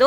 দু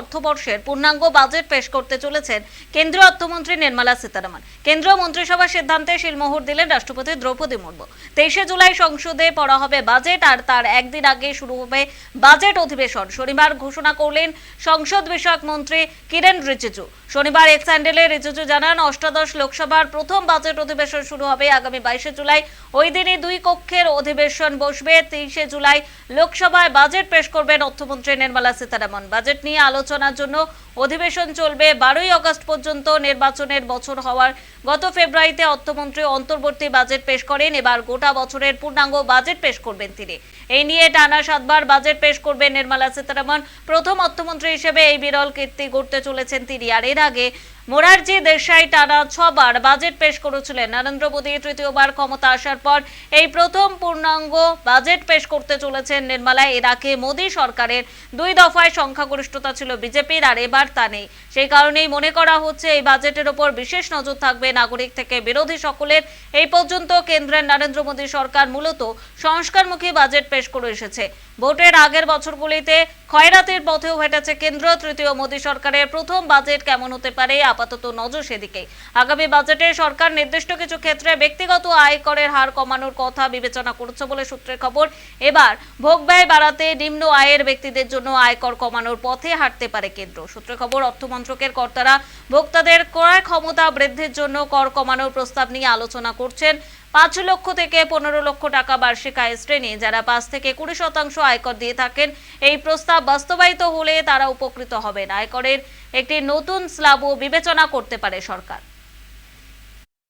অর্থবর্ষের পূর্ণাঙ্গ বাজেট পেশ করতে চলেছেন কেন্দ্রীয় অর্থমন্ত্রী নির্মলা সীতারামন। কেন্দ্রীয় মন্ত্রিসভার সিদ্ধান্তে শিলমোহর দিলেন রাষ্ট্রপতি দ্রৌপদী মুর্মু। তেইশে জুলাই সংসদে পড়া হবে বাজেট আর তার একদিন আগে শুরু হবে বাজেট অধিবেশন। শনিবার ঘোষণা করলেন সংসদ বিষয়ক মন্ত্রী কিরেন রিজিজু। শনিবার এক্স হ্যান্ডেলে রিজিজু জানান, অষ্টাদশ লোকসভার প্রথম বাজেট অধিবেশন শুরু হবে আগামী বাইশে জুলাই। ওই দিনই দুই কক্ষের অধিবেশন বসবে। তেইশে জুলাই লোকসভায় বাজেট পেশ করবেন অর্থমন্ত্রী নির্মলা সীতারামন। বাজেট নিয়ে আলোচনার জন্য অধিবেশন চলবে বারোই আগস্ট পর্যন্ত। নির্বাচনের বছর হওয়ার গত ফেব্রুয়ারিতে অর্থমন্ত্রী অন্তর্বর্তী বাজেট পেশ করেন। এবার গোটা বছরের পূর্ণাঙ্গ বাজেট পেশ করবেন তিনি। এই নিয়ে টানা সাতবার বাজেট পেশ করবেন নির্মলা সীতারামন। প্রথম অর্থমন্ত্রী হিসেবে এই বিরল কীর্তি গড়তে চলেছেন তিনি। আর এর আগে মোরারজি দেশাই টানা ছবার বাজেট পেশ করেছিলেন নরেন্দ্র মোদী, তৃতীয়বার ক্ষমতা আসার পর এই প্রথম পূর্ণাঙ্গ বাজেট পেশ করতে চলেছেন নির্মলা। এর আগে মোদী সরকারের দুই দফায় সংখ্যাগরিষ্ঠতা ছিল বিজেপির আর এবার তা নেই। সেই কারণেই মনে করা হচ্ছে এই বাজেটের ওপর বিশেষ নজর থাকবে নাগরিক থেকে বিরোধী সকলের। এই পর্যন্ত কেন্দ্রের নরেন্দ্র মোদী সরকার মূলত সংস্কারমুখী বাজেট পেশ করে এসেছে। ভোটের আগের বছরগুলিতে খয়রাতের পথেও হেঁটেছে কেন্দ্র। তৃতীয় মোদী সরকারের প্রথম বাজেট কেমন হতে পারে আপাতত নজর সেদিকে। আগামী বাজেটে সরকার নির্দিষ্ট কিছু ক্ষেত্রে ব্যক্তিগত আয় করের হার কমানোর কথা বিবেচনা করছে বলে সূত্রের খবর। এবার ভোগ ব্যয় বাড়াতে নিম্ন আয়ের ব্যক্তিদের জন্য আয়কর কমানোর পথে হাঁটতে পারে কেন্দ্র। সূত্রের খবর, অর্থমন্ত্রকের কর্তারা ভোক্তাদের ক্রয় ক্ষমতা বৃদ্ধির জন্য কর কমানোর প্রস্তাব নিয়ে আলোচনা করছেন পাঁচ লক্ষ থেকে পনেরো লক্ষ টাকা বার্ষিক আয় শ্রেণি, যারা পাঁচ থেকে কুড়ি শতাংশ আয়কর দিয়ে থাকেন, এই প্রস্তাব বাস্তবায়িত হলে তারা উপকৃত হবেন। আয়করের একটি নতুন স্ল্যাবও বিবেচনা করতে পারে সরকার।